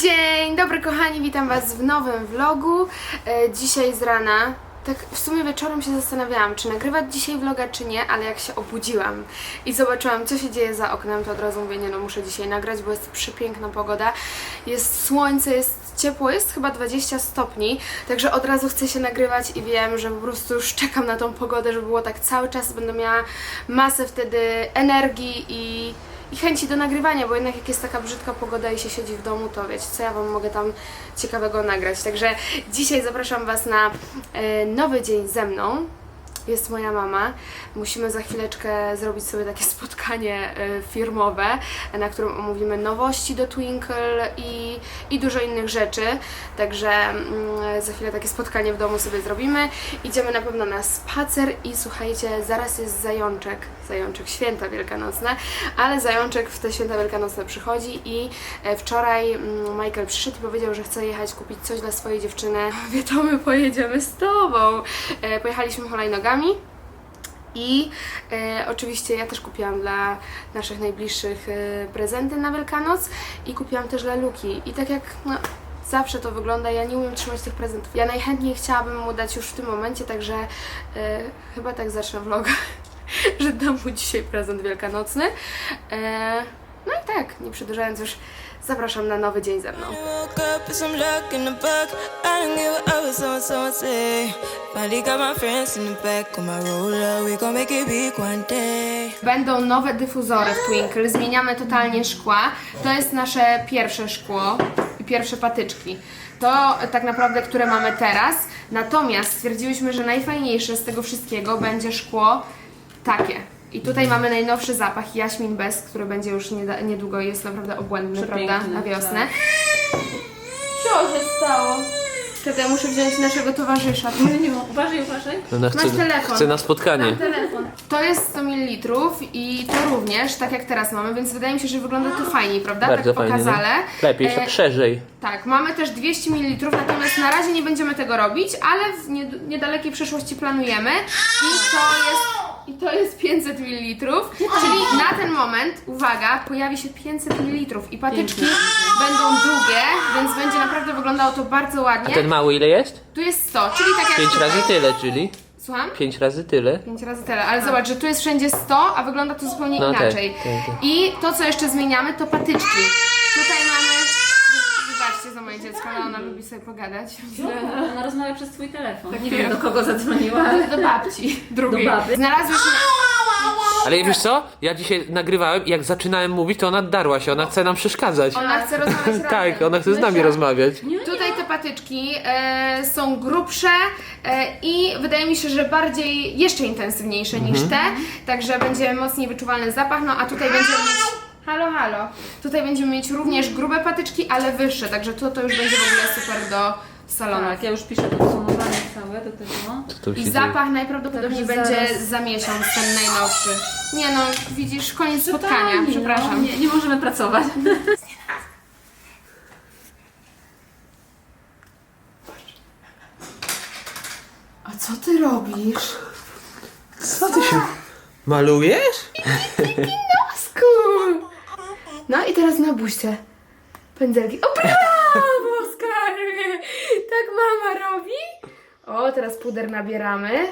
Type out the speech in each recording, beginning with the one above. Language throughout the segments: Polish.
Dzień dobry kochani, witam Was w nowym vlogu. E, dzisiaj z rana, tak w sumie wieczorem się zastanawiałam, czy nagrywać dzisiaj vloga, czy nie, ale jak się obudziłam i zobaczyłam, co się dzieje za oknem, to od razu mówię, nie no, muszę dzisiaj nagrać, bo jest przepiękna pogoda. Jest słońce, jest ciepło, jest chyba 20 stopni, także od razu chcę się nagrywać i wiem, że po prostu już czekam na tą pogodę, żeby było tak cały czas, będę miała masę wtedy energii i i chęci do nagrywania, bo jednak jak jest taka brzydka pogoda i się siedzi w domu, to wiecie, co ja Wam mogę tam ciekawego nagrać. Także dzisiaj zapraszam Was na e, nowy dzień ze mną. Jest moja mama. Musimy za chwileczkę zrobić sobie takie spotkanie e, firmowe, na którym omówimy nowości do Twinkle i, i dużo innych rzeczy. Także mm, za chwilę takie spotkanie w domu sobie zrobimy. Idziemy na pewno na spacer i słuchajcie, zaraz jest zajączek, zajączek święta wielkanocne, ale zajączek w te święta wielkanocne przychodzi i e, wczoraj mm, Michael przyszedł i powiedział, że chce jechać kupić coś dla swojej dziewczyny. Mówię, to my pojedziemy z tobą. E, Pojechaliśmy hulajnogami. I e, oczywiście ja też kupiłam dla naszych najbliższych e, prezenty na Wielkanoc i kupiłam też dla Luki. I tak jak no, zawsze to wygląda, ja nie umiem trzymać tych prezentów. Ja najchętniej chciałabym mu dać już w tym momencie, także e, chyba tak zacznę vloga, że dam mu dzisiaj prezent wielkanocny. E, no i tak, nie przedłużając już, zapraszam na nowy dzień ze mną. Będą nowe dyfuzory w Twinkle, zmieniamy totalnie szkła. To jest nasze pierwsze szkło i pierwsze patyczki. To tak naprawdę, które mamy teraz. Natomiast stwierdziłyśmy, że najfajniejsze z tego wszystkiego będzie szkło takie. I tutaj mamy najnowszy zapach Jaśmin Bez, który będzie już nieda- niedługo jest naprawdę obłędny, Przepiękny, prawda? Na wiosnę. tak. Co się stało? Czekaj, muszę wziąć naszego towarzysza. Nie, nie, uważaj, uważaj. Ona Masz chce, telefon. chce na spotkanie. Telefon. To jest 100 ml i to również, tak jak teraz mamy, więc wydaje mi się, że wygląda to fajniej, prawda? Bardzo tak fajnie. pokazale. No. Lepiej, E, tak szerzej. tak, mamy też 200 ml, natomiast na razie nie będziemy tego robić, ale w nied- niedalekiej przyszłości planujemy. I to jest, i to jest 500 ml, czyli na ten moment, uwaga, pojawi się 500 ml i patyczki będą długie, więc będzie naprawdę wyglądało to bardzo ładnie. Ten mały ile jest? Tu jest 100, czyli tak jak Pięć tutaj. razy tyle, czyli? Słucham? Pięć razy tyle. 5 razy tyle, ale zobacz, że tu jest wszędzie 100, a wygląda to zupełnie No tak, inaczej. tak, tak. I to, co jeszcze zmieniamy, to patyczki. Tutaj mamy... Za moje dziecko, ale ona lubi sobie pogadać. Ona rozmawia przez twój telefon. nie wiem. wiem do kogo zadzwoniła. ale- Do babci drugiej. Do baby? Znalazłyśmy... Ale wiesz co? Ja dzisiaj nagrywałem i jak zaczynałem mówić, to ona darła się, ona chce nam przeszkadzać. Ona chce rozmawiać razem. Tak, ona chce z nami rozmawiać. Nie, nie. Tutaj te patyczki e, są grubsze e, i wydaje mi się, że bardziej, jeszcze intensywniejsze niż te, także będzie mocniej wyczuwalny zapach, no a tutaj będziemy mieć... Halo, halo. Tutaj będziemy mieć również grube patyczki, ale wyższe, także to, to już będzie w ogóle super do salonu. Tak, ja już piszę podsumowanie całe do tego. To I dzieje. zapach najprawdopodobniej Także będzie zaraz- za miesiąc, ten najnowszy. Nie no, widzisz, koniec spotkania, Totalnie, przepraszam. No, nie, nie możemy pracować. A co ty robisz? Co ty się... Malujesz? No i teraz na buźce. Pędzelki. O brawo, skarbie! Tak mama robi? O, teraz puder nabieramy.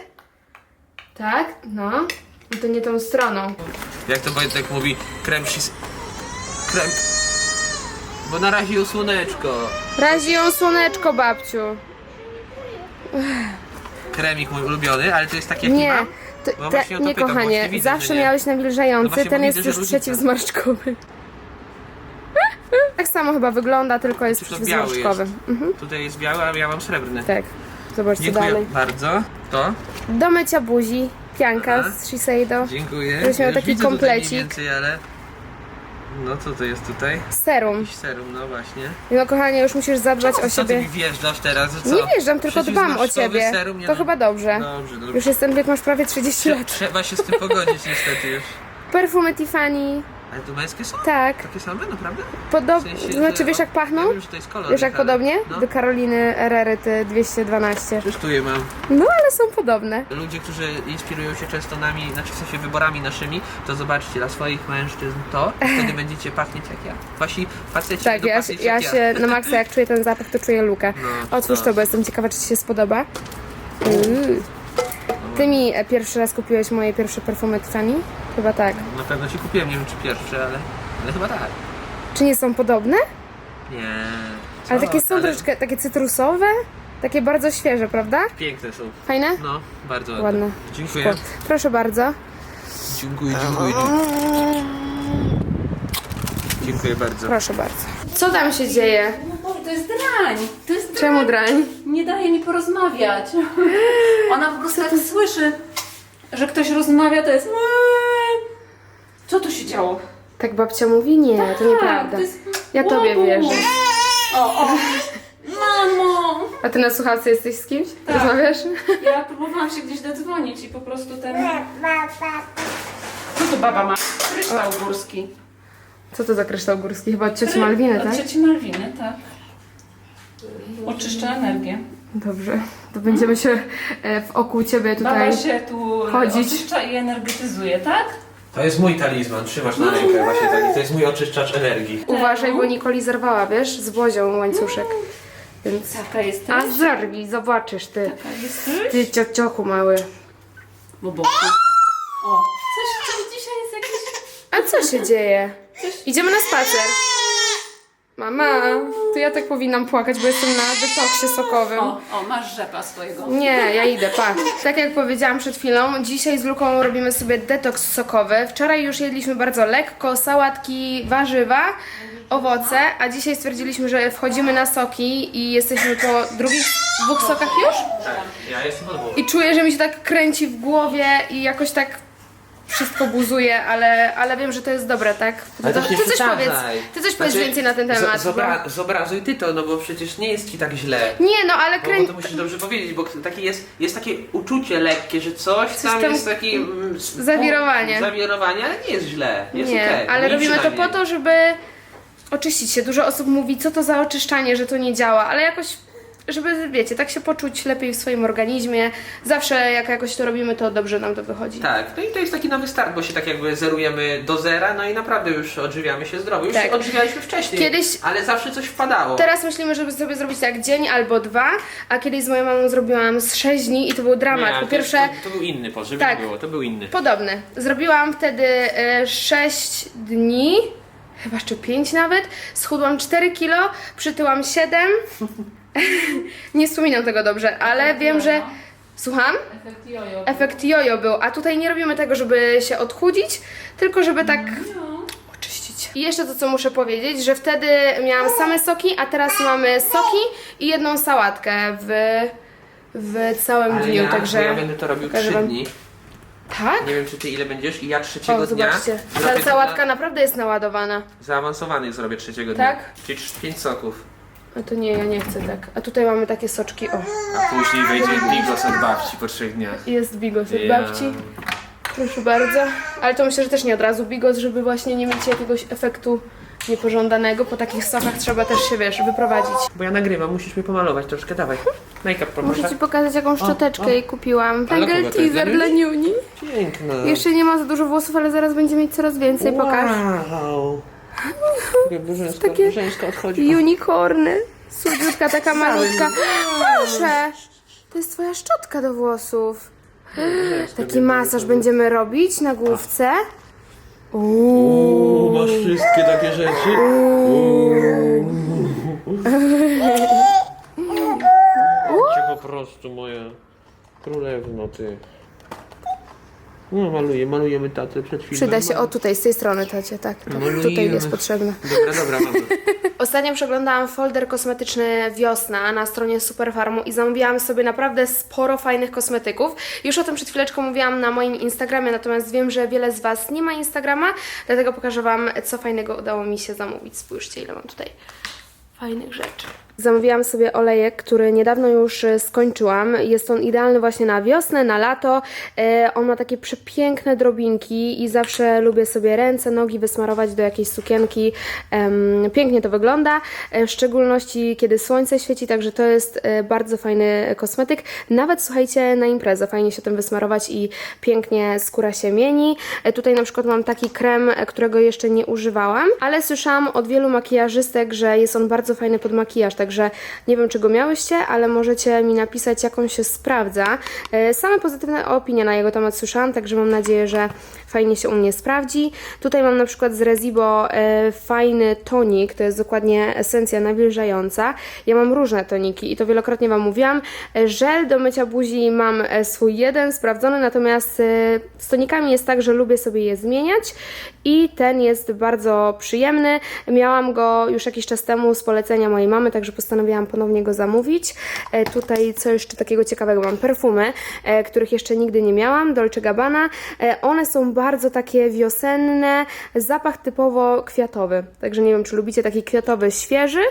Tak, no. I to nie tą stroną. Jak to Wojtek mówi, krem się... Krem... Bo na razie ją słoneczko. Razi ją słoneczko, babciu. Kremik mój ulubiony, ale to jest taki jaki Nie, to, No te, właśnie o to nie pytam, kochanie, właśnie widzę, zawsze że nie. miałeś No nawilżający, właśnie, ten bo jest widzę, już że różnica. przeciwzmarszczkowy. Tak samo chyba wygląda, tylko jest biały przeciwzmarszczkowy. Mhm, Tutaj jest biały, a ja mam srebrny. tak. Zobacz co Dziękuję dalej. bardzo. To? Do mycia buzi, pianka Aha. z Shiseido. Dziękuję. Żebyś miał Już taki widzę tutaj komplecik. Mniej więcej, ale... No co to jest tutaj? Serum. Jakiś serum, no właśnie. No kochanie, już musisz zadbać o Co ty siebie. mi wjeżdżasz teraz? że Co? Nie wjeżdżam, tylko dbam o ciebie. Serum? Nie To no. chyba dobrze. Dobrze, dobrze. Już jestem wiek, masz prawie 30 Trze- lat. Trzeba się z tym pogodzić niestety już. Perfumy Tiffany. Ale męskie są? Tak. Takie same, naprawdę? Podob... W sensie, Znaczy, że- wiesz jak pachną? Ja wiem, że to jest kolor. Wiesz jak ale- podobnie? No. Do Karoliny Ereryty 212. Już tu je mam. No ale są podobne. Ludzie, którzy inspirują się często nami, znaczy w sensie wyborami naszymi, to zobaczcie dla swoich mężczyzn to wtedy będziecie pachnieć jak ja. Wasi faceci Tak, będą ja, się- pachnieć ja jak się na maksa jak czuję ten zapach, to czuję lukę. No, Otwórz no. to, bo jestem ciekawa, czy Ci się spodoba. Uuu. Ty mi e, pierwszy raz kupiłeś moje pierwsze perfumy Tiffany? Chyba tak. Na pewno ci kupiłem, nie wiem czy pierwsze, ale, ale chyba tak. Czy nie są podobne? Nie. Ale Co? takie są troszeczkę takie cytrusowe, takie bardzo świeże, prawda? Piękne są. Fajne? No, bardzo ładne. Ładne. Dziękuję. Proszę bardzo. Dziękuję, dziękuję. Dziękuję bardzo. Proszę bardzo. Co tam się dzieje? To jest drań. To jest drań. Czemu drań? Nie daje mi porozmawiać. Ona po prostu tak słyszy, że ktoś rozmawia, to jest... Co tu się działo? Tak babcia mówi? Nie, to nieprawda. to jest... Ja tobie wierzę. O, o. Mamo! A ty na słuchawce jesteś z kimś? Tak. Rozmawiasz? Ja próbowałam się gdzieś dodzwonić i po prostu ten... Co to baba ma? Kryształ górski. Co to za kryształ górski? Chyba od cioci Malwiny, Od tak? cioci Malwiny, tak. Oczyszcza energię. Dobrze. To będziemy się e, w oku ciebie tutaj... Baba się tu chodzić. oczyszcza i energetyzuje, tak? To jest mój talizman, trzymasz na rękę właśnie taki. To jest mój oczyszczacz energii. Uważaj, bo Nikoli zerwała, wiesz? Z Bozią łańcuszek. Więc... Taka jest A zerwij, zobaczysz ty. Taka jest Ty ciociochu mały. Bo boku. O, coś, coś dzisiaj jest jakieś... A co się dzieje? Idziemy na spacer. Mama, to ja tak powinnam płakać, bo jestem na detoksie sokowym. O, o, masz rzepa swojego. Nie, ja idę, pa. Tak jak powiedziałam przed chwilą, dzisiaj z Luką robimy sobie detoks sokowy. Wczoraj już jedliśmy bardzo lekko, sałatki, warzywa, owoce, a dzisiaj stwierdziliśmy, że wchodzimy na soki i jesteśmy po drugich dwóch sokach już. Tak, ja jestem od. I czuję, że mi się tak kręci w głowie i jakoś tak wszystko buzuje, ale, ale wiem, że to jest dobre, tak? Ty, Ale to, też nie ty coś przesadzaj. powiedz, ty coś powiedz Znaczy, więcej na ten temat. Zobra, zobrazuj ty to, no bo przecież nie jest ci tak źle. Nie, no ale Bo, bo to musisz dobrze powiedzieć, bo taki jest, jest takie uczucie lekkie, że coś tam jest taki... mm, s- Zawirowanie. Zawirowanie, ale nie jest źle. Jest Nie, okej. ale Mi robimy to po przynajmniej. to, żeby oczyścić się. Dużo osób mówi, co to za oczyszczanie, że to nie działa, ale jakoś, żeby, wiecie, tak się poczuć lepiej w swoim organizmie. Zawsze jak jakoś to robimy, to dobrze nam to wychodzi. Tak, no i to jest taki nowy start, bo się tak jakby zerujemy do zera, no i naprawdę już odżywiamy się zdrowo. Już Tak. się odżywialiśmy wcześniej, Kiedyś- ale zawsze coś wpadało. Teraz myślimy, żeby sobie zrobić tak dzień albo dwa, a kiedyś z moją mamą zrobiłam z sześć dni i to był dramat. ale po to jest- pierwsze, To, to był inny żeby Tak. nie było, to był inny. Podobny. Zrobiłam wtedy e, 6 dni, chyba czy 5 nawet. Schudłam 4 kilo, przytyłam 7. nie wspominam tego dobrze, ale wiem, że. Słucham? Efekt jojo. Efekt jojo był, a tutaj nie robimy tego, żeby się odchudzić, tylko żeby tak oczyścić. I jeszcze to, co muszę powiedzieć, że wtedy miałam same soki, a teraz mamy soki i jedną sałatkę w, w całym Ale dniu, ja, także... ja będę to robił pokażę 3 wam. dni. Tak? Nie wiem, czy ty ile będziesz i ja trzeciego O, dnia. zobaczcie. zrobię Ta sałatka naprawdę jest naładowana. Zaawansowanych zrobię trzeciego dnia. Tak? Czyli 5 soków. A to nie, ja nie chcę tak. A tutaj mamy takie soczki, o. A później wejdzie bigos od babci po 3 dniach. Jest bigos od Ja. babci. Proszę bardzo. Ale to myślę, że też nie od razu bigos, żeby właśnie nie mieć jakiegoś efektu niepożądanego. Po takich sokach trzeba też się, wiesz, wyprowadzić. Bo ja nagrywam, musisz mnie pomalować troszkę, dawaj. Make-up Muszę proszę. Ci pokazać, jaką szczoteczkę o. jej kupiłam. Tangle kogo jest? teaser Dla dla Niuni. Piękna. Jeszcze nie ma za dużo włosów, ale zaraz będzie mieć coraz więcej. Pokaż. Wow. Takie Takie brzeńsko odchodzi. Unicorny. Słodziutka, taka malutka. Proszę! To jest Twoja szczotka do włosów. Taki masaż będziemy robić na główce. Uuu, masz wszystkie takie rzeczy? Cię po prostu moja królewno, ty. No maluję, malujemy tatę przed chwilą. Przyda się, o tutaj, z tej strony tacie, tak. tak Malujemy. tutaj jest potrzebne. Dobra, dobra, mamo. Ostatnio przeglądałam folder kosmetyczny Wiosna na stronie Superfarmu i zamówiłam sobie naprawdę sporo fajnych kosmetyków. Już o tym przed chwileczką mówiłam na moim Instagramie, natomiast wiem, że wiele z Was nie ma Instagrama, dlatego pokażę Wam, co fajnego udało mi się zamówić. Spójrzcie, ile mam tutaj fajnych rzeczy. Zamówiłam sobie olejek, który niedawno już e, skończyłam. Jest on idealny właśnie na wiosnę, na lato. E, on ma takie przepiękne drobinki i zawsze lubię sobie ręce, nogi wysmarować do jakiejś sukienki. Pięknie to wygląda, e, w szczególności kiedy słońce świeci, także to jest bardzo fajny kosmetyk. Nawet słuchajcie, na imprezę fajnie się tym wysmarować i pięknie skóra się mieni. Tutaj na przykład mam taki krem, którego jeszcze nie używałam, ale słyszałam od wielu makijażystek, że jest on bardzo fajny pod makijaż, także nie wiem, czy go miałyście, ale możecie mi napisać, jak on się sprawdza. E, Same pozytywne opinie na jego temat słyszałam, także mam nadzieję, że fajnie się u mnie sprawdzi. Tutaj mam na przykład z Rezibo e, fajny tonik, to jest dokładnie esencja nawilżająca. Ja mam różne toniki i to wielokrotnie Wam mówiłam. E, Żel do mycia buzi mam swój jeden sprawdzony, natomiast z tonikami jest tak, że lubię sobie je zmieniać i ten jest bardzo przyjemny. Miałam go już jakiś czas temu z polecenia mojej mamy, także postanowiłam ponownie go zamówić. E, Tutaj co jeszcze takiego ciekawego mam? Perfumy, e, których jeszcze nigdy nie miałam, Dolce Gabbana. E, One są bardzo takie wiosenne, zapach typowo kwiatowy, także nie wiem, czy lubicie taki kwiatowy, świeży.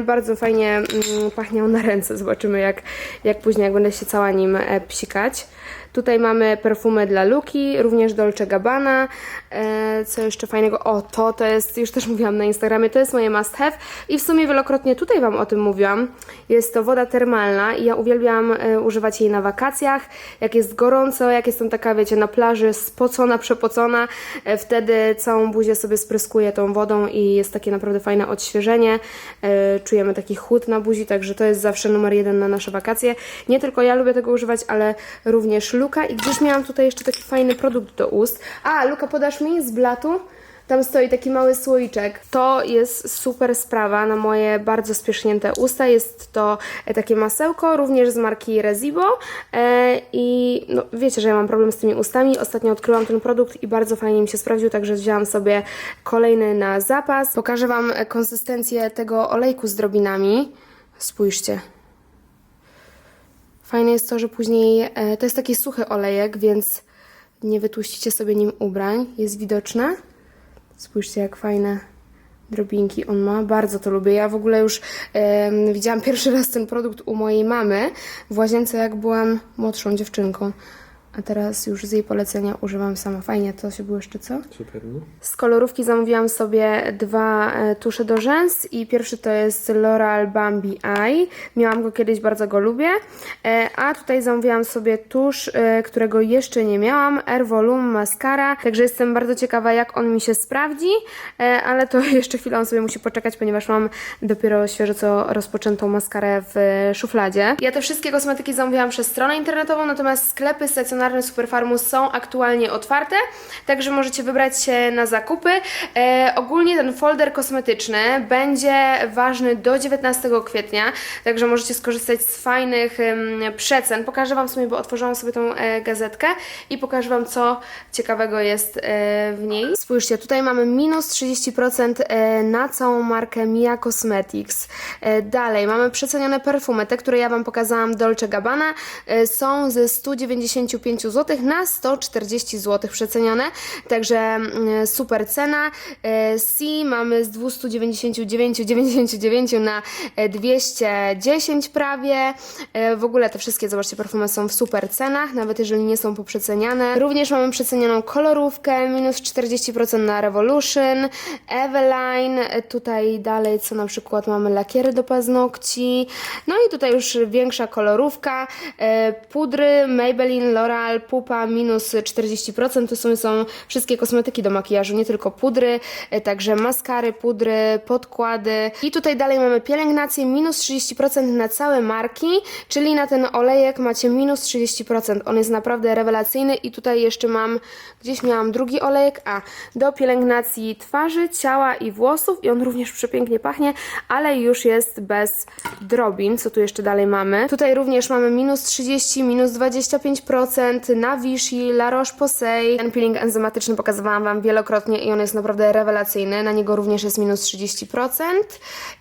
Bardzo fajnie mm, pachnie on na ręce, zobaczymy jak, jak później, jak będę się cała nim psikać. Tutaj mamy perfumy dla Luki, również Dolce Gabbana. E, co jeszcze fajnego? O, to to jest, już też mówiłam na Instagramie, to jest moje must have i w sumie wielokrotnie tutaj Wam o tym mówiłam. Jest to woda termalna i ja uwielbiam e, używać jej na wakacjach. Jak jest gorąco, jak jestem taka, wiecie, na plaży spocona, przepocona, e, wtedy całą buzię sobie spryskuję tą wodą i jest takie naprawdę fajne odświeżenie. Czujemy taki chłód na buzi, także to jest zawsze numer jeden na nasze wakacje. Nie tylko ja lubię tego używać, ale również Luka i gdzieś miałam tutaj jeszcze taki fajny produkt do ust. A, Luka, podasz mi z blatu? Tam stoi taki mały słoiczek. To jest super sprawa na moje bardzo spiesznięte usta. Jest to e, takie masełko, również z marki Rezibo. E, I no, wiecie, że ja mam problem z tymi ustami. Ostatnio odkryłam ten produkt i bardzo fajnie mi się sprawdził, także wzięłam sobie kolejny na zapas. Pokażę Wam konsystencję tego olejku z drobinami. Spójrzcie. Fajne jest to, że później e, to jest taki suchy olejek, więc nie wytłuścicie sobie nim ubrań. Jest widoczne. Spójrzcie, jak fajne drobinki on ma. Bardzo to lubię. Ja w ogóle już em, widziałam pierwszy raz ten produkt u mojej mamy w łazience, jak byłam młodszą dziewczynką. A teraz już z jej polecenia używam sama. Fajnie, to się było jeszcze co? Super, no. Z kolorówki zamówiłam sobie dwa e, tusze do rzęs i pierwszy to jest L'Oreal Bambi Eye. Miałam go kiedyś, bardzo go lubię. E, a tutaj zamówiłam sobie tusz, e, którego jeszcze nie miałam, Air Volume Mascara. Także jestem bardzo ciekawa, jak on mi się sprawdzi, ale to jeszcze chwilę on sobie musi poczekać, ponieważ mam dopiero świeżo co rozpoczętą maskarę w szufladzie. Ja te wszystkie kosmetyki zamówiłam przez stronę internetową, natomiast sklepy stacjonarne Superfarmu są aktualnie otwarte, także możecie wybrać się na zakupy. E, ogólnie ten folder kosmetyczny będzie ważny do 19 kwietnia, także możecie skorzystać z fajnych przecen. Pokażę Wam sobie, bo otworzyłam sobie tą e, gazetkę i pokażę Wam, co ciekawego jest e, w niej. Spójrzcie, tutaj mamy minus 30% e, na całą markę Mia Cosmetics. E, dalej, mamy przecenione perfumy, te, które ja Wam pokazałam, Dolce Gabbana, e, są ze 195 zł na 140 zł przecenione, także mm, super cena. E, C mamy z 299,99 na e, 210 prawie. E, W ogóle te wszystkie, zobaczcie, perfumy są w super cenach, nawet jeżeli nie są poprzeceniane. Również mamy przecenioną kolorówkę, minus 40% na Revolution, Eveline, e, tutaj dalej co na przykład mamy lakiery do paznokci, no i tutaj już większa kolorówka, e, pudry Maybelline, Pupa minus 40%, to są, są wszystkie kosmetyki do makijażu, nie tylko pudry, e, także maskary, pudry, podkłady. I tutaj dalej mamy pielęgnację minus 30% na całe marki, czyli na ten olejek macie minus 30%, on jest naprawdę rewelacyjny i tutaj jeszcze mam, gdzieś miałam drugi olejek, a do pielęgnacji twarzy, ciała i włosów i on również przepięknie pachnie, ale już jest bez drobin, co tu jeszcze dalej mamy. Tutaj również mamy minus 30, minus 25% na Vichy, La Roche-Posay. Ten peeling enzymatyczny pokazywałam Wam wielokrotnie i on jest naprawdę rewelacyjny. Na niego również jest minus 30%.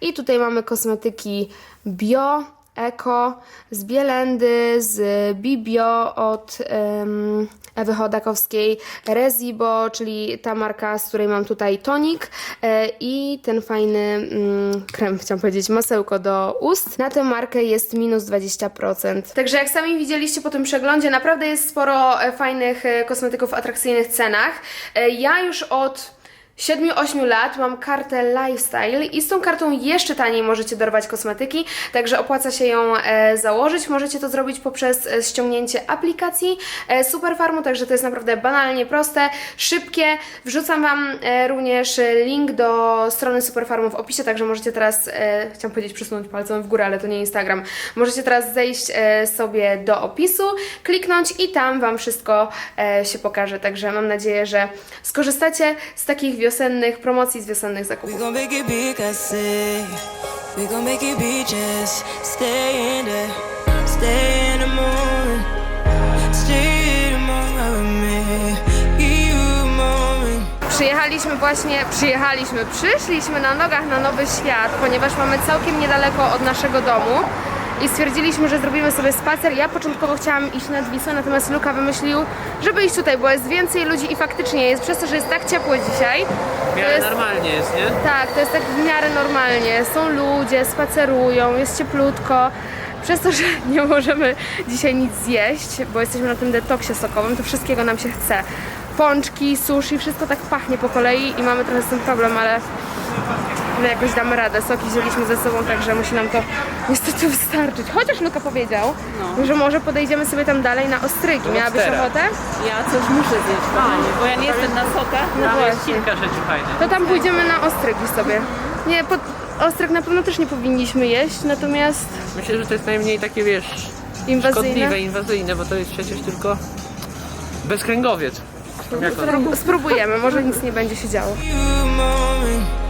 I tutaj mamy kosmetyki bio, Eko, z Bielendy, z Bibio od em, Ewy Chodakowskiej, Rezibo, czyli ta marka, z której mam tutaj tonik e, i ten fajny mm, krem, chciałam powiedzieć, masełko do ust. Na tę markę jest minus 20%. Także jak sami widzieliście po tym przeglądzie, naprawdę jest sporo e, fajnych e, kosmetyków w atrakcyjnych cenach. E, ja już od 7-8 lat mam kartę Lifestyle i z tą kartą jeszcze taniej możecie dorwać kosmetyki, także opłaca się ją e, założyć. Możecie to zrobić poprzez e, ściągnięcie aplikacji e, Superfarmu, także to jest naprawdę banalnie proste, szybkie. Wrzucam Wam również link do strony Superfarmu w opisie, także możecie teraz, chciałam powiedzieć przesunąć palcem w górę, ale to nie Instagram. Możecie teraz zejść sobie do opisu, kliknąć i tam Wam wszystko się pokaże, także mam nadzieję, że skorzystacie z takich wiosennych promocji, z wiosennych zakupów. Przyjechaliśmy właśnie, przyjechaliśmy, przyszliśmy na nogach na Nowy Świat, ponieważ mamy całkiem niedaleko od naszego domu i stwierdziliśmy, że zrobimy sobie spacer. Ja początkowo chciałam iść nad Wisłę, natomiast Luka wymyślił, żeby iść tutaj, bo jest więcej ludzi i faktycznie jest, przez to, że jest tak ciepło dzisiaj. W miarę jest, normalnie jest, nie? tak, to jest tak w miarę normalnie. Są ludzie, spacerują, jest cieplutko. Przez to, że nie możemy dzisiaj nic zjeść, bo jesteśmy na tym detoksie sokowym, to wszystkiego nam się chce. Pączki, sushi, wszystko tak pachnie po kolei i mamy trochę z tym problem, ale my jakoś damy radę. Soki wzięliśmy ze sobą, także musi nam to niestety wystarczyć. Chociaż Luka powiedział, że może podejdziemy sobie tam dalej na ostrygi. Miałabyś ochotę? Ja coś muszę zjeść, kochanie, bo ja nie jestem na sokach. No Tam jest właśnie. kilka rzeczy fajnych. To tam pójdziemy na ostrygi sobie. Nie, pod ostryg na pewno też nie powinniśmy jeść, natomiast Myślę, że to jest najmniej takie, wiesz, inwazyjne. szkodliwe, inwazyjne, bo to jest przecież tylko bezkręgowiec. Jak on? Spró- Spróbujemy, może nic nie będzie się działo. You moment.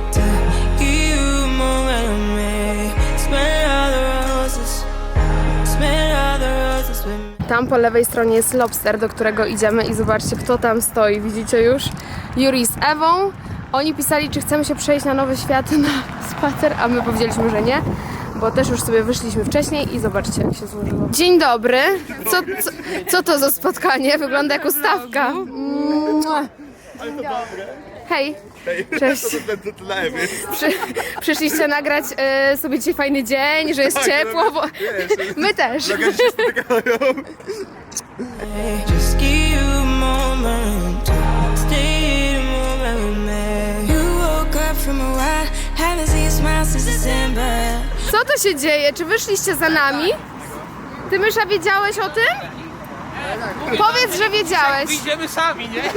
Tam po lewej stronie jest lobster, do którego idziemy i zobaczcie, kto tam stoi. Widzicie już? Yuri z Ewą. Oni pisali, czy chcemy się przejść na Nowy Świat na spacer, a my powiedzieliśmy, że nie, bo też już sobie wyszliśmy wcześniej i zobaczcie, jak się złożyło. Dzień dobry. Co, co, co to za spotkanie? Wygląda jak ustawka. Mua. Hej. Cześć. Przy, przyszliście nagrać e, sobie dzisiaj fajny dzień, że jest ciepło, bo my też. Just give you a moment. Stay in the moment with me. You woke up from a ride. Haven't seen your smile since December. Co to się dzieje? Czy wyszliście za nami? Ty Mysza wiedziałeś o tym? Powiedz, że wiedziałeś. Idziemy sami, nie?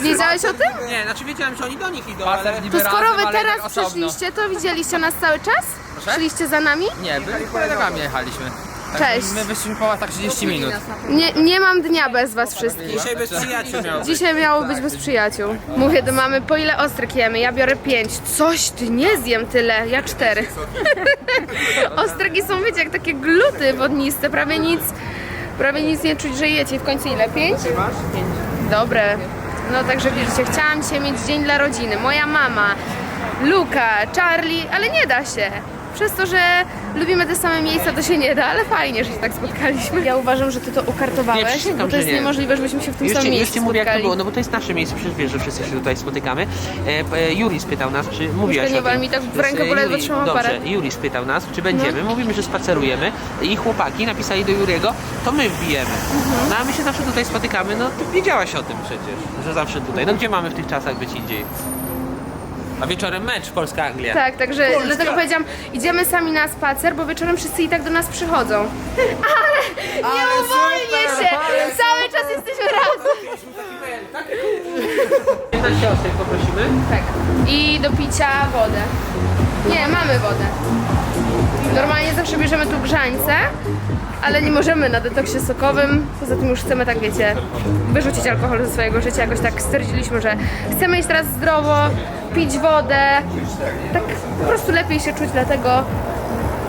Wiedziałeś o tym? Nie, znaczy wiedziałem, że oni do nich idą, ale... To skoro wy teraz przyszliście, to widzieliście nas cały czas? Szliście za nami? Nie, byli kolegami jechaliśmy. Cześć. My wyszliśmy po tak 30 minut. Nie, nie mam dnia bez was wszystkich. Dzisiaj bez przyjaciół miał Dzisiaj miało być bez przyjaciół. Mówię do mamy, po ile ostryk jemy? Ja biorę pięć. Coś, ty nie zjem tyle, ja cztery. Ostrygi są, wiecie, jak takie gluty wodniste, prawie nic, prawie nic nie czuć, że jecie. I w końcu ile? Pięć? Pięć. Dobre. No także widzicie, chciałam dzisiaj mieć dzień dla rodziny. Moja mama, Luka, Charlie, ale nie da się. Przez to, że lubimy te same miejsca, to się nie da, ale fajnie, że się tak spotkaliśmy. Ja uważam, że ty to ukartowałeś, Nie, przysięgam, bo to jest że nie. niemożliwe, żebyśmy się w tym Już samym ci, już miejscu ci mówię jak to spotkali. było, no bo to jest nasze miejsce, przecież wiesz, że wszyscy się tutaj spotykamy. E, e, Juri spytał nas, czy mówiłaś nie o wal tym. mi tak w jest, rękę, e, bo ledwo Juri- trzymam Dobrze, aparat. Juri spytał nas, czy będziemy, mówimy, że spacerujemy i chłopaki napisali do Juriego, to my wbijemy. Mhm. No a my się zawsze tutaj spotykamy, no ty wiedziałaś o tym przecież, że zawsze tutaj. No gdzie mamy w tych czasach być indziej? A wieczorem mecz Polska-Anglia. Tak, także dlatego powiedziałam, idziemy sami na spacer, bo wieczorem wszyscy i tak do nas przychodzą. Ale nie uwolnię się! Cały czas jesteśmy razem. Na siostrek poprosimy. Tak. I do picia wodę. Nie, mamy wodę. Normalnie zawsze bierzemy tu grzańce, ale nie możemy na detoksie sokowym. Poza tym już chcemy, tak wiecie, wyrzucić alkohol ze swojego życia. Jakoś tak stwierdziliśmy, że chcemy jeść teraz zdrowo, pić wodę. Tak po prostu lepiej się czuć, dlatego,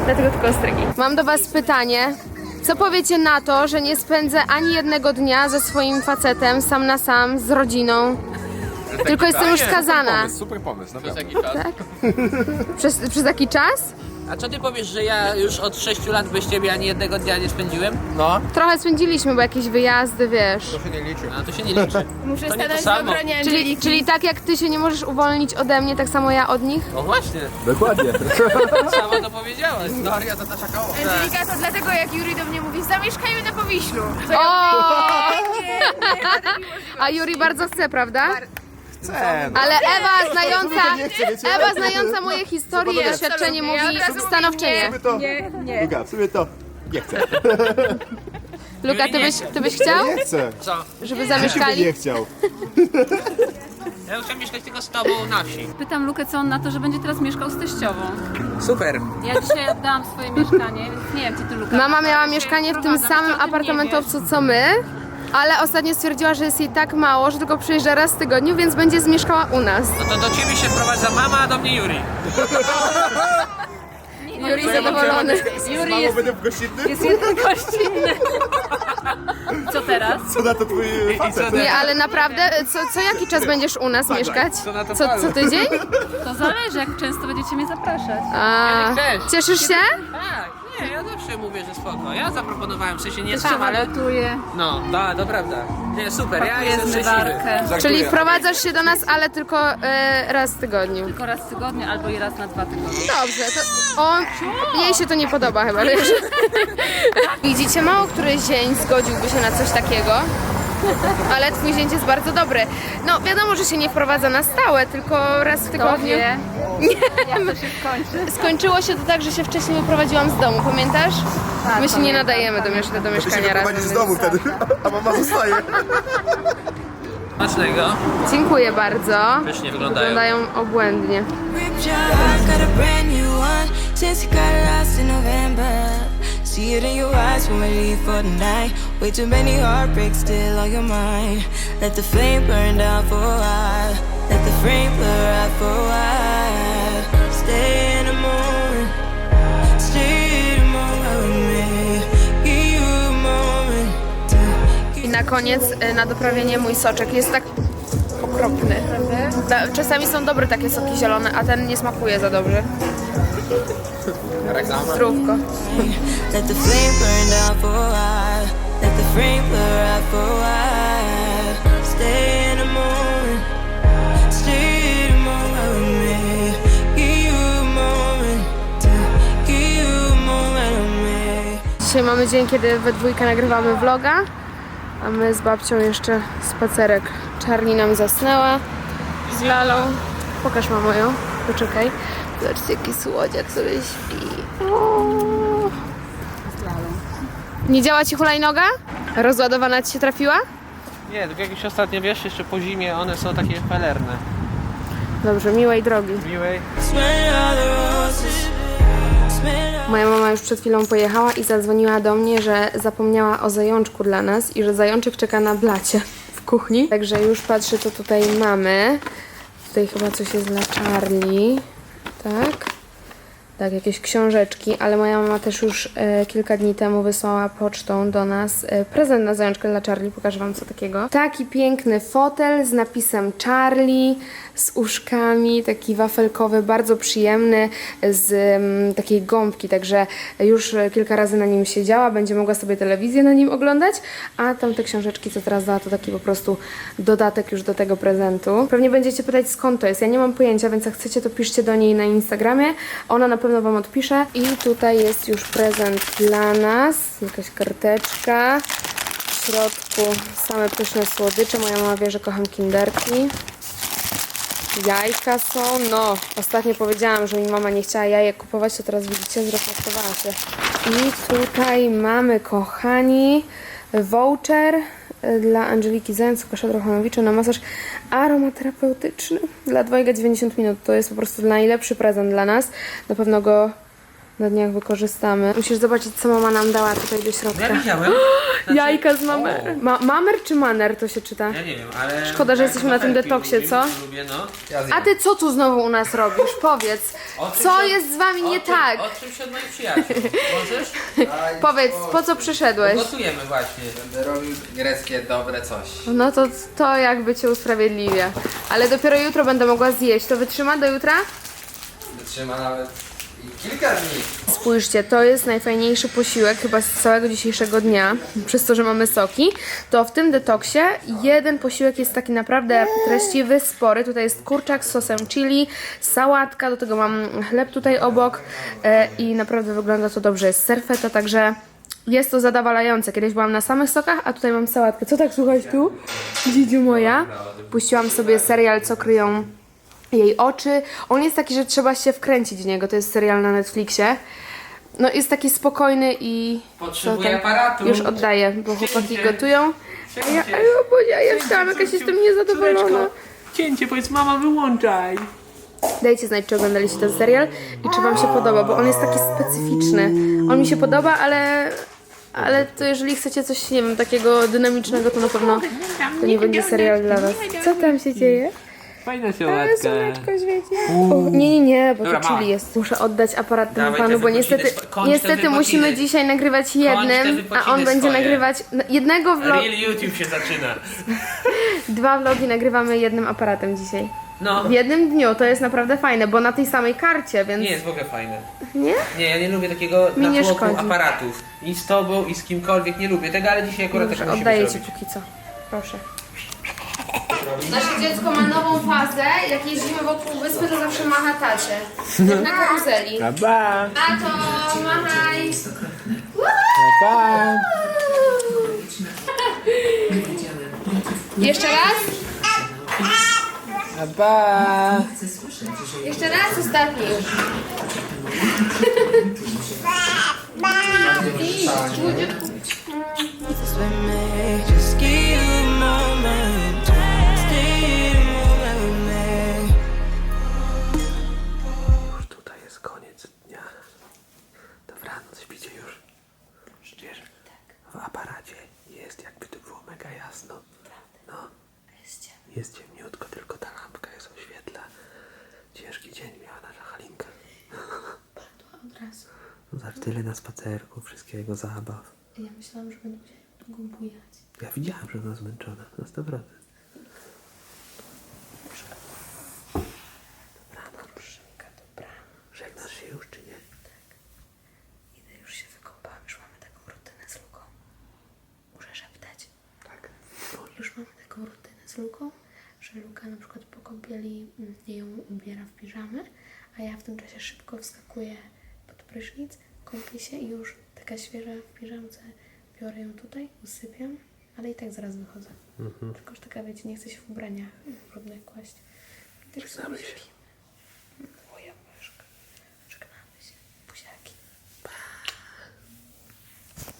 dlatego tylko ostrygi. Mam do Was pytanie. Co powiecie na to, że nie spędzę ani jednego dnia ze swoim facetem sam na sam, z rodziną? Tylko jestem już skazana. Super pomysł, naprawdę. Jaki czas? Przez, przez jaki czas? A co ty powiesz, że ja już od 6 lat bez ciebie ani jednego dnia nie spędziłem? No. Trochę spędziliśmy, bo jakieś wyjazdy, wiesz. To się nie liczy. A to się nie liczy. Muszę To nie to stanąć w samo. obronie czyli, czyli tak jak ty się nie możesz uwolnić ode mnie, tak samo ja od nich? No właśnie, Dokładnie. sama to powiedziałaś. Daria to nasza koło. Angelika to dlatego jak Juri do mnie mówi zamieszkajmy na Powiślu. To O! nie, nie, mi możliwe. A Juri bardzo chce, prawda? Chcę. Ale Ewa znająca, Nie chcę, wiecie? Ewa znająca moje historie i doświadczenie mówi stanowczo nie. To... Nie, nie. Luka, w sumie to... Nie chcę. Luka, ty byś, ty byś chciał, Nie chcę. Co? żeby By zamieszkali? nie chciał. Ja chciałem mieszkać tylko z tobą na wsi. Pytam Lukę, co on na to, że będzie teraz mieszkał z teściową. Super. Ja dzisiaj oddałam swoje mieszkanie, więc nie wiem, czy ty Luka. Mama miała mieszkanie w tym samym apartamentowcu co my, ale ostatnio stwierdziła, że jest jej tak mało, że tylko przyjeżdża raz w tygodniu, więc będzie zmieszkała u nas. No to do ciebie się wprowadza mama, a do mnie Juri. Juri zadowolony. Juri Mało jest, będę w gościnny? jest jeden gościnny. Co teraz? Co na to twój facet? Nie, ale naprawdę, co, co jaki czas będziesz u nas mieszkać? Co na to Co, palę? co tydzień? To zależy, jak często będziecie mnie zapraszać. A, Też. cieszysz się? Tak, nie, ja zawsze mówię, że spoko. Ja zaproponowałem, w sensie nie Jeszcze sam, ale... No, da, to prawda. Nie, super, ja pakuję jestem szczęśliwy. zmywarkę. Czyli wprowadzasz się do nas, ale tylko e, raz w tygodniu. Tylko raz w tygodniu albo i raz na dwa tygodnie. Dobrze, to on, jej się to nie podoba chyba, wiesz? Widzicie, mało który zięć zgodziłby się na coś takiego. Ale twój zięć jest bardzo dobry. No wiadomo, że się nie wprowadza na stałe, tylko raz w tygodniu. wie, jak to się skończy. Skończyło się to tak, że się wcześniej wyprowadziłam z domu, pamiętasz? My się nie nadajemy do, miesz- do Ty się mieszkania razem. wyprowadzisz z domu więc- wtedy, a mama zostaje. Smacznego. Dziękuję bardzo. Pysznie wyglądają. Wyglądają obłędnie. Ripped your heart, got a brand new one since you got lost in November. See it in your eyes when leave for the night. Way too many heartbreaks still on your mind. Let the flame burn down for a while. Let the frame blur out for a while. Stay in the moment. Stay in the moment. Give you a moment I na koniec y, na doprawienie mój soczek jest tak okropny. Czasami są dobre takie soki zielone, a ten nie smakuje za dobrze. Reklama. Zdrówko. Let the flame burn down for a while. Let the frame blur out for a while. Stay in the moment. Stay in the moment with me. Give you a moment to give you a moment with me. Dzisiaj mamy dzień, kiedy we dwójkę nagrywamy vloga, a my z babcią jeszcze spacerek. Czarni nam zasnęła z Lalą. Pokaż ją, poczekaj. Zobaczcie, jaki słodziak sobie śpi. Nie działa ci hulajnoga? Rozładowana ci się trafiła? Nie, tak jak już ostatnio wiesz, jeszcze po zimie one są takie felerne. Dobrze, miłej drogi. Miłej. Moja mama już przed chwilą pojechała i zadzwoniła do mnie, że zapomniała o zajączku dla nas i że zajączek czeka na blacie w kuchni. Także już patrzę, co tutaj mamy. Tutaj chyba coś jest dla Charlie. Tak. Tak, jakieś książeczki, ale moja mama też już e, kilka dni temu wysłała pocztą do nas e, prezent na zajączkę dla Charlie. Pokażę Wam co takiego. Taki piękny fotel z napisem Charlie, z uszkami, taki wafelkowy, bardzo przyjemny, z mm, takiej gąbki, także już kilka razy na nim siedziała, będzie mogła sobie telewizję na nim oglądać, a tamte książeczki, co teraz dała, to taki po prostu dodatek już do tego prezentu. Pewnie będziecie pytać skąd to jest, ja nie mam pojęcia, więc jak chcecie, to piszcie do niej na Instagramie, ona na pewno Wam odpisze. I tutaj jest już prezent dla nas, jakaś karteczka, w środku same pyszne słodycze, moja mama wie, że kocham kinderki. Jajka są, no. Ostatnio powiedziałam, że mi mama nie chciała jajek kupować, to teraz widzicie, zreflektowała się. I tutaj mamy, kochani, voucher dla Angeliki Zając, Łukasza Drochomowicza na masaż aromaterapeutyczny dla 2,90 minut. To jest po prostu najlepszy prezent dla nas. Na pewno go na dniach wykorzystamy. Musisz zobaczyć, co mama nam dała tutaj do środka. Ja widziałem. Znaczy, Jajka z mamer. Ma mamer czy maner to się czyta? Ja nie wiem, ale... Szkoda, że jesteśmy na tym detoksie, lubię, co? Lubię, no. A ty co tu znowu u nas robisz? Powiedz, czym co się- jest z wami o nie czym- tak? O czymś od moich przyjaciół. Możesz? Powiedz, po co przyszedłeś? Gotujemy właśnie. Będę robił greckie dobre coś. No to to jakby cię usprawiedliwia. Ale dopiero jutro będę mogła zjeść. To wytrzyma do jutra? Wytrzyma nawet kilka dni. Spójrzcie, to jest najfajniejszy posiłek chyba z całego dzisiejszego dnia, przez to, że mamy soki. To w tym detoksie jeden posiłek jest taki naprawdę treściwy, spory. Tutaj jest kurczak z sosem chili, sałatka, do tego mam chleb tutaj obok e, i naprawdę wygląda to dobrze. Jest serfeta, także jest to zadowalające. Kiedyś byłam na samych sokach, a tutaj mam sałatkę. Co tak słuchać tu? Dzidziu moja. Puściłam sobie serial, co kryją jej oczy. On jest taki, że trzeba się wkręcić w niego. To jest serial na Netflixie. No jest taki spokojny i... Co tam? aparatu. Już oddaję, bo chłopaki Cięcie. gotują. A ja, a ja, Boże, ja wstałam jakaś jestem niezadowolona. Cięcie, powiedz mama, wyłączaj. Dajcie znać, czy oglądaliście ten serial i czy wam się podoba, bo on jest taki specyficzny. On mi się podoba, ale... Ale to jeżeli chcecie coś, nie wiem, takiego dynamicznego, to na pewno to nie będzie serial dla was. Co tam się dzieje? Fajna Ale słoneczko świeci. O, nie, nie, nie, bo Dobra, to mama. chili jest. Muszę oddać aparat temu Dawaj panu, te bo wypociny, niestety, spo- kończ te niestety wypociny. musimy dzisiaj nagrywać jednym, wypociny a on będzie swoje. nagrywać no, jednego vlogu. Real YouTube się zaczyna. Dwa vlogi nagrywamy jednym aparatem dzisiaj. No, W jednym dniu to jest naprawdę fajne, bo na tej samej karcie, więc. nie jest w ogóle fajne. Nie? Nie, ja nie lubię takiego Mi nie natłoku szkodzi. aparatów. I z tobą, i z kimkolwiek nie lubię tego, ale dzisiaj akurat Dobrze, tak musimy oddaję ci zrobić. póki co. Proszę. Nasze dziecko ma nową fazę. Jak jeździmy wokół wyspy, to zawsze macha tacie. Jak na karuzeli. Pa! Tato, machaj! Pa! Jeszcze raz? Pa! Jeszcze raz, ostatni już. Just with me, just give Za tyle na spacerku, wszystkiego, zabaw. Ja myślałam, że będę musiała długo bujać. Ja widziałem, że ona zmęczona. Na 100%. Dobranoc. Żegnasz się już, czy nie? Idę już się wykąpałam, już mamy taką rutynę z Luką. Muszę szeptać. Tak. Już mamy taką rutynę z Luką, że Luka na przykład po kąpieli mm, ją ubiera w piżamę, a ja w tym czasie szybko wskakuję pod prysznic, kąpię się i już taka świeża w piżamce biorę ją tutaj, usypiam, ale i tak zaraz wychodzę. Tylko, że taka wiecie, nie chcę się w ubraniach brudnych kłaść. Tak Znamy się.